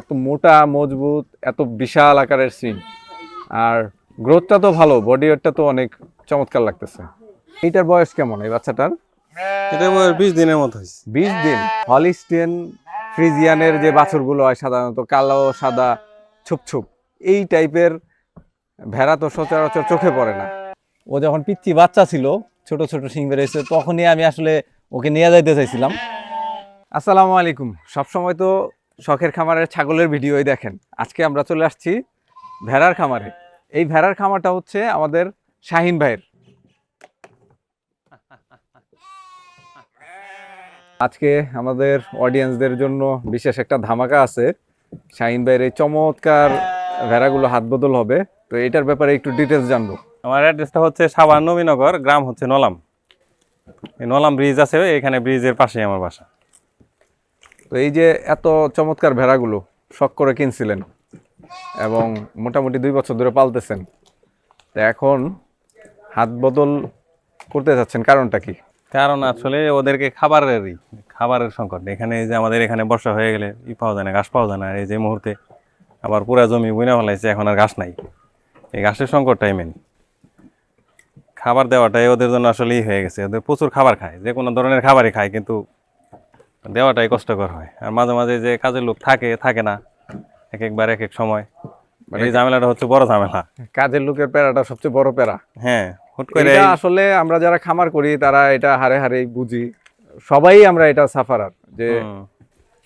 এত মোটা মজবুত এত বিশাল আকারের সিং আর গ্রোথটা তো ভালো বডি ওয়েটটা তো অনেক চমৎকার লাগতেছে। এইটার বয়স কেমন এই বাচ্চাটার? এটা বয়স বিশ দিনের মতো হয়েছে। বিশ দিন। হলিস্টেন ফ্রিজিয়ানের যে বাছুরগুলো হয় সাধারণত কালো সাদা ছুপ ছুপ এই টাইপের ভেড়া তো সচরাচর চোখে পড়ে না। ও যখন পিচ্ছি বাচ্চা ছিল ছোট ছোট সিং বেরিয়েছে তখনই আমি আসলে ওকে নিয়ে যাইতে চাইছিলাম। আসসালামু আলাইকুম। সবসময় তো শখের খামারের ছাগলের ভিডিওই দেখেন। আজকে আমরা চলে আসছি ভেড়ার খামারে। এই ভেড়ার খামারটা হচ্ছে আমাদের শাহিন ভাইয়ের। আজকে আমাদের অডিয়েন্সদের জন্য বিশেষ একটা ধামাকা আছে। শাহিন ভাইয়ের এই চমৎকার ভেড়াগুলো হাত বদল হবে। তো এটার ব্যাপারে একটু ডিটেলস জানব। আমার অ্যাড্রেসটা হচ্ছে সাভার নবীনগর, গ্রাম হচ্ছে নলাম। এই নলাম ব্রিজ আছে, এখানে ব্রিজের পাশেই আমার বাসা। তো এই যে এত চমৎকার ভেড়াগুলো শখ করে কিনছিলেন এবং মোটামুটি দুই বছর ধরে পালতেছেন, তো এখন হাত বদল করতে যাচ্ছেন কারণটা কি? কারণ আসলে ওদেরকে খাবারেরই, খাবারের সংকট। এখানে যে আমাদের এখানে বর্ষা হয়ে গেলে ই পাওয়া যায় না, ঘাস পাওয়া যায় না। এই যে মুহূর্তে আবার পুরা জমি বুনে ফেলাইছে, এখন আর ঘাস নাই। এই ঘাসের সংকটটাই মেন খাবার দেওয়াটাই ওদের জন্য আসলেই হয়ে গেছে। ওদের প্রচুর খাবার খায়, যে কোনো ধরনের খাবারই খায়, কিন্তু দেওয়াটাই কষ্টকর হয়। আর মাঝে মাঝে যে কাজের লোক থাকে থাকে না এক একবার এক এক সময়। এই ঝামেলাটা হচ্ছে বড় ঝামেলা। কাজের লোকের প্যারাটা সবচেয়ে বড় প্যারা। হ্যাঁ হুট করে আসলে আমরা যারা খামার করি তারা এটা হারে হারে বুঝি। সবাই আমরা এটা সাফারার যে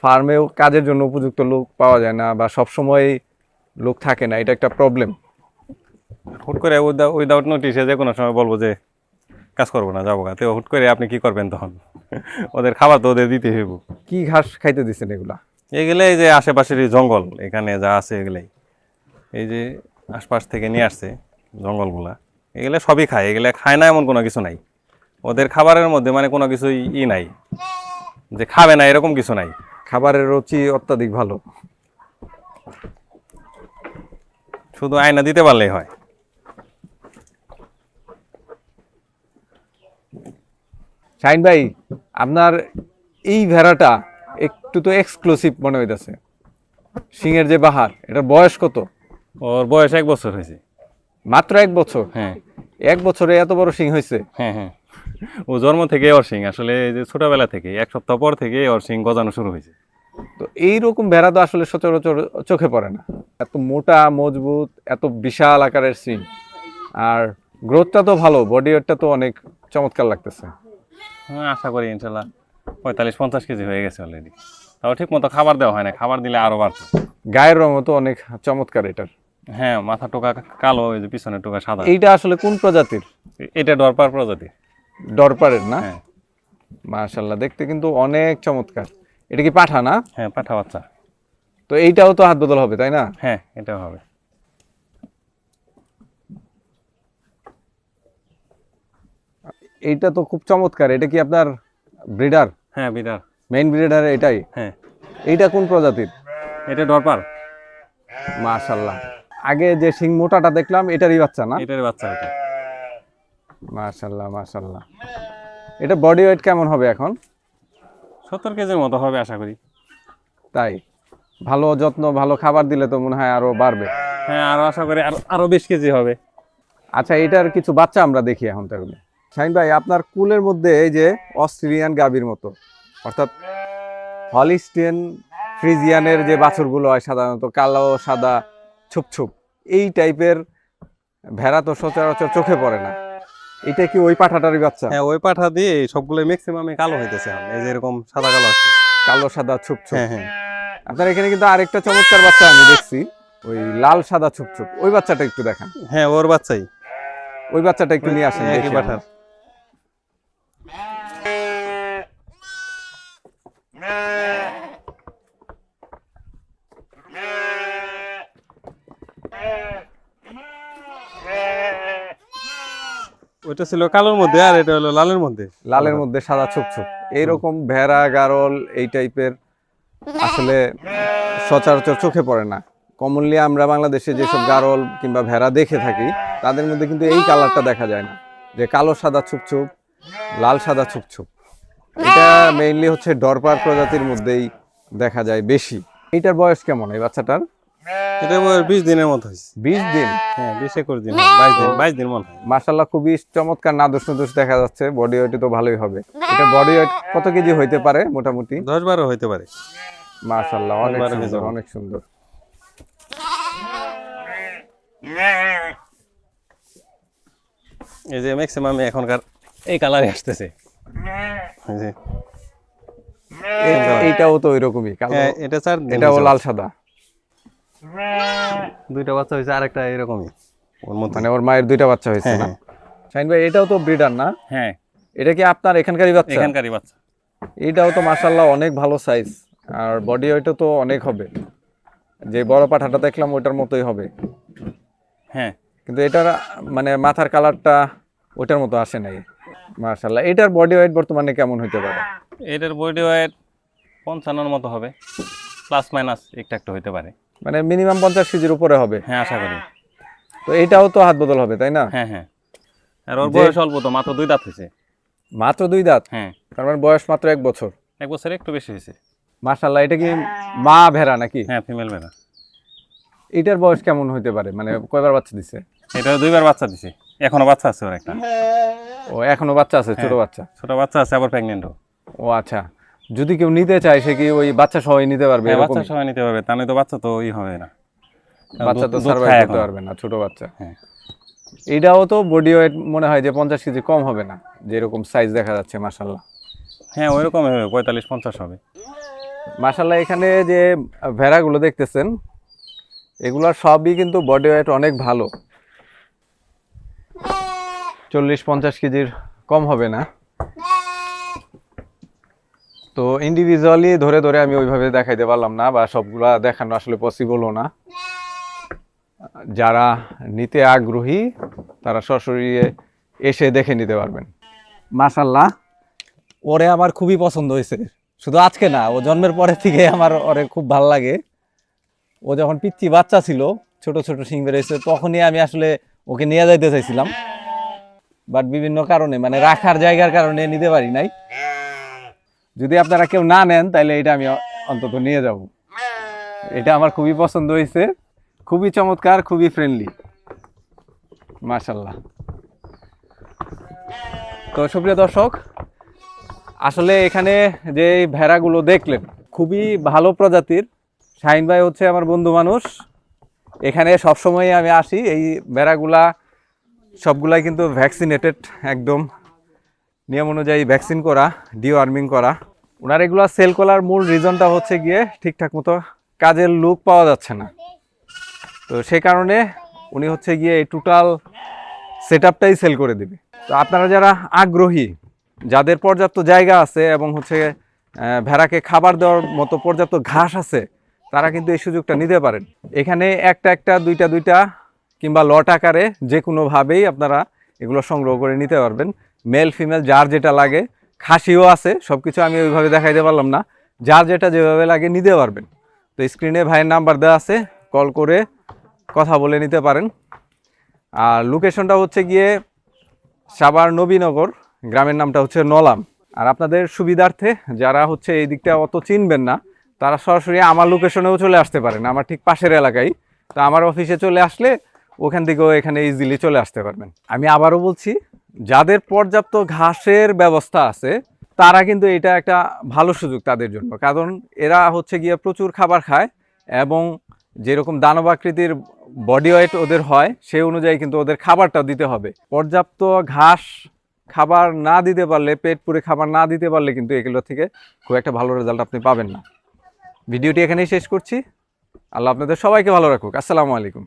ফার্মেও কাজের জন্য উপযুক্ত লোক পাওয়া যায় না বা সব সময় লোক থাকে না এটা একটা প্রবলেম হুট করে উইদাউট নোটিশে যে কোনো সময় বলব যে কাজ করব না যাব গা। তো হুট করে আপনি কি করবেন তখন? ওদের খাবার তো ওদের দিতে হইব। কি ঘাস খাইতে দিচ্ছেন এগুলা? এগুলো এই যে আশেপাশের জঙ্গল এখানে যা আছে এগুলাই। এই যে আশপাশ থেকে নিয়ে আসছে জঙ্গলগুলা এগুলো সবই খায়। এগুলো খায় না এমন কোনো কিছু নাই। ওদের খাবারের মধ্যে মানে কোনো কিছু ই নাই। যে খাবে না এরকম কিছু নাই। খাবারের রুচি অত্যাধিক ভালো। শুধু আয়না দিতে পারলেই হয়। শাইন ভাই আপনার এই ভেড়াটা একটু তো এক্সক্লুসিভ মনে হইতেছে। সিংয়ের যে বাহার এটার বয়স কত? ওর বয়স এক বছর হয়েছে। মাত্র এক বছর? হ্যাঁ। এক বছরে এত বড় সিং হয়েছে? হ্যাঁ হ্যাঁ। ও জন্ম থেকে ওর সিং আসলে এই যে ছোটবেলা থেকে এক সপ্তাহ পর থেকে ওর সিং গজানো শুরু হয়েছে। তো এইরকম ভেড়া তো আসলে সচরাচর চোখে পড়ে না। এত মোটা মজবুত এত বিশাল আকারের সিং আর গ্রোথটা তো ভালো বডি ওয়েটটা তো অনেক চমৎকার লাগতেছে। হ্যাঁ আশা করি ইনশাল্লাহ। পঁয়তাল্লিশ পঞ্চাশ কেজি হয়ে গেছে অলরেডি তাও ঠিক মতো খাবার দেওয়া হয় না খাবার দিলে আরও বাড়তো গায়ের রঙও তো অনেক চমৎকার এটার। হ্যাঁ মাথা টোকা কালো ওই যে পিছনের টোকা সাদা। এইটা আসলে কোন প্রজাতির? এটা ডরপার প্রজাতি ডরপারের না? হ্যাঁ। মাশাল্লাহ দেখতে কিন্তু অনেক চমৎকার। এটা কি পাঠা না? হ্যাঁ পাঠা বাচ্চা। তো এইটাও তো হাত বদল হবে তাই না? হ্যাঁ এটাও হবে। এইটা তো খুব চমৎকার। এটা কি আপনার ব্রিডার হ্যাঁ বিরাট মেইন ব্রিডার এটাই? হ্যাঁ। এইটা কোন প্রজাতির? এটা ডরপার মাশাল্লাহ আগে যে সিং মোটাটা দেখলাম এটারই বাচ্চা না? এটার বাচ্চা এটা। মাশাল্লাহ মাশাল্লাহ এটা বডি ওয়েট কেমন হবে এখন? সত্তর কেজির মতো হবে আশা করি। তাই? ভালো যত্ন ভালো খাবার দিলে তো মনে হয় আরও বাড়বে। হ্যাঁ আরও আশা করি আরও আরও বিশ কেজি হবে। আচ্ছা এটার কিছু বাচ্চা আমরা দেখি এখন তাহলে। শাহিন ভাই আপনার কুলের মধ্যে এই যে অস্ট্রেলিয়ান গাবির মতো অর্থাৎ হলিস্টিয়ান ফ্রিজিয়ানের যে বাছুরগুলো হয় সাধারণত কালো সাদা ছুপ ছুপ এই টাইপের ভেড়া তো সচরাচর চোখে পড়ে না। এটা কি ওই পাঠাটারই বাচ্চা? হ্যাঁ ওই পাঠা দিয়ে সবগুলো ম্যাক্সিমামে কালো হইতেছে এই যে এরকম সাদা কালো আছে। কালো সাদা ছুপ ছুপ। হ্যাঁ হ্যাঁ। আপনার এখানে কিন্তু আরেকটা চমৎকার বাচ্চা আমি দেখছি ওই লাল সাদা ছুপ ছুপ। ওই বাচ্চাটা একটু দেখান। হ্যাঁ ওর বাচ্চাই। ওই বাচ্চাটা একটু নিয়ে আসেন একই দেখি পাঠার। ওইটা ছিল কালোর মধ্যে, আর এটা হলো লালের মধ্যে। লালের মধ্যে সাদা ছোপ এইরকম ভেড়া, গারল, এই টাইপের আসলে সচরাচর চোখে পড়ে না। কমনলি আমরা বাংলাদেশে যেসব গারল কিংবা ভেড়া দেখে থাকি, তাদের মধ্যে কিন্তু এই কালারটা দেখা যায় না। যে কালো সাদা ছুপ ছুপ লাল সাদা ছুপ ছুপ এটা মেইনলি হচ্ছে ডরপার প্রজাতির মধ্যেই দেখা যায় বেশি। এইটার বয়স কেমন এই বাচ্চাটার? এটা বয়স বিশ দিনের মতো হয়েছে। বিশ দিন? হ্যাঁ বিশ একুশ দিন বাইশ দিন বাইশ দিন মনে হয়। মার্শাল্লাহ খুবই চমৎকার নাদুস নুদুস দেখা যাচ্ছে। বডি ওয়েট তো ভালোই হবে। এটা বডি ওয়েট কত কেজি হইতে পারে মোটামুটি? দশ বারো হইতে পারে। মার্শাল্লাহ অনেক সুন্দর অনেক সুন্দর। এই যে ম্যাক্সিমাম এখনকার এই কালারে আসতেছে। এইটাও তো ওইরকমই হ্যাঁ, এটা চার এটাও লাল সাদা। দুইটা বাচ্চা হয়েছে আরেকটা এরকমই। ওর মধ্যে মানে ওর মায়ের দুইটা বাচ্চা হয়েছে হ্যাঁ না? হ্যাঁ। শাইন ভাই এটাও তো ব্রিডার না? হ্যাঁ। এটা কি আপনার এখানকারই বাচ্চা? এখানকারই বাচ্চা। এটাও তো অনেক ভালো সাইজ আর বডি ওয়েটও তো অনেক হবে। যে বড় পাঠাটা দেখলাম ওইটার মতোই হবে। হ্যাঁ। কিন্তু এটার মানে মাথার কালারটা ওইটার মতো আসে নাই। মার্শাল্লাহ এটার বডি ওয়েট বর্তমানে কেমন হইতে পারে? এটার বডি ওয়েট পঞ্চান্নর মতো হবে। প্লাস মাইনাস একটা একটা হইতে পারে। মানে মিনিমাম পঞ্চাশ কেজির উপরে হবে। হ্যাঁ আশা করি। তো এটাও তো হাত বদল হবে তাই না? হ্যাঁ হ্যাঁ। আর ওর বয়স অল্প তো মাত্র দুই দাঁত হয়েছে। মাত্র দুই দাঁত? হ্যাঁ। তার মানে বয়স মাত্র এক বছর? এক বছর একটু বেশি হয়েছে। মার্শাল্লাহ এটা কি মা ভেড়া নাকি? হ্যাঁ ফিমেল ভেড়া। এটার বয়স কেমন হইতে পারে? মানে কয়বার বাচ্চা দিছে? এটা দুইবার বাচ্চা দিছে। এখনও বাচ্চা আছে ওর একটা। ও এখনও বাচ্চা আছে ছোট হ্যাঁ। বাচ্চা? ছোট বাচ্চা আছে আবার প্রেগনেন্টও ও আচ্ছা। যদি কেউ নিতে চায় সে কি ওই বাচ্চা সবাই নিতে পারবে হ্যাঁ বাচ্চা সবাই নিতে পারবে। তা নয়তো বাচ্চা তো ই হবে না। বাচ্চা তো সার্ভাইভ করতে পারবে না ছোট বাচ্চা। হ্যাঁ। এটাও তো বডি ওয়েট মনে হয় যে পঞ্চাশ কেজি কম হবে না যেরকম সাইজ দেখা যাচ্ছে মাসাল্লাহ হ্যাঁ ওইরকম হবে পঁয়তাল্লিশ পঞ্চাশ হবে। মাসাল্লাহ এখানে যে ভেড়াগুলো দেখতেছেন এগুলোর সবই কিন্তু বডি ওয়েট অনেক ভালো। চল্লিশ পঞ্চাশ কেজির কম হবে না। তো ইন্ডিভিজুয়ালি ধরে ধরে আমি ওইভাবে দেখাইতে পারলাম না বা সবগুলা দেখানো আসলে পসিবলও না। যারা নিতে আগ্রহী, তারা সরাসরি এসে দেখে নিতে পারবেন। মাশাল্লাহ ওরে আমার খুবই পছন্দ হয়েছে। শুধু আজকে না, ও জন্মের পরে থেকে আমার ওরে খুব ভালো লাগে। ও যখন পিচ্ছি বাচ্চা ছিল, ছোট ছোট সিং বেরোয়েছে, তখনই আমি আসলে ওকে নিয়ে যাইতে চাইছিলাম। বাট বিভিন্ন কারণে মানে রাখার জায়গার কারণে নিতে পারি নাই। যদি আপনারা কেউ না নেন তাহলে এটা আমি অন্তত নিয়ে যাব। এটা আমার খুবই পছন্দ হয়েছে। খুবই চমৎকার, খুবই ফ্রেন্ডলি মাশাল্লাহ তো সুপ্রিয় দর্শক, আসলে এখানে যে ভেড়াগুলো দেখলেন, খুবই ভালো প্রজাতির। শাহিন ভাই হচ্ছে আমার বন্ধু মানুষ। এখানে সবসময় আমি আসি। এই ভেড়াগুলা, সবগুলাই কিন্তু ভ্যাকসিনেটেড একদম। নিয়ম অনুযায়ী ভ্যাকসিন করা ডিওয়ার্মিং করা। ওনার এগুলো সেল করার মূল রিজনটা হচ্ছে গিয়ে ঠিকঠাক মতো কাজের লুক পাওয়া যাচ্ছে না। তো সে কারণে উনি হচ্ছে গিয়ে এই টোটাল সেট আপটাই সেল করে দিবে। তো আপনারা যারা আগ্রহী, যাদের পর্যাপ্ত জায়গা আছে এবং হচ্ছে ভেড়াকে খাবার দেওয়ার মতো পর্যাপ্ত ঘাস আছে, তারা কিন্তু এই সুযোগটা নিতে পারেন। এখানে একটা একটা, দুইটা দুইটা কিংবা লট আকারে যে কোনোভাবেই আপনারা এগুলো সংগ্রহ করে নিতে পারবেন। মেল ফিমেল যার যেটা লাগে, খাসিও আছে সব কিছু আমি ওইভাবে দেখাইতে পারলাম না। যার যেটা যেভাবে লাগে নিতে পারবেন। তো স্ক্রিনে ভাইয়ের নাম্বার দেওয়া আছে কল করে কথা বলে নিতে পারেন। আর লোকেশনটা হচ্ছে গিয়ে সাবার নবীনগর, গ্রামের নামটা হচ্ছে নলাম। আর আপনাদের সুবিধার্থে যারা হচ্ছে এই দিকটা অত চিনবেন না, তারা সরাসরি আমার লোকেশনেও চলে আসতে পারেন, আমার ঠিক পাশের এলাকায়। তো আমার অফিসে চলে আসলে ওখান থেকেও এখানে ইজিলি চলে আসতে পারবেন। আমি আবারও বলছি যাদের পর্যাপ্ত ঘাসের ব্যবস্থা আছে, তারা কিন্তু এটা একটা ভালো সুযোগ তাদের জন্য। কারণ এরা হচ্ছে গিয়ে প্রচুর খাবার খায় এবং যেরকম দানব আকৃতির বডি ওয়েট ওদের হয়, সেই অনুযায়ী কিন্তু ওদের খাবারটা দিতে হবে। পর্যাপ্ত ঘাস খাবার না দিতে পারলে, পেট পুরে খাবার না দিতে পারলে কিন্তু এগুলো থেকে খুব একটা ভালো রেজাল্ট আপনি পাবেন না। ভিডিওটি এখানেই শেষ করছি। আল্লাহ আপনাদের সবাইকে ভালো রাখুক। আসসালামু আলাইকুম।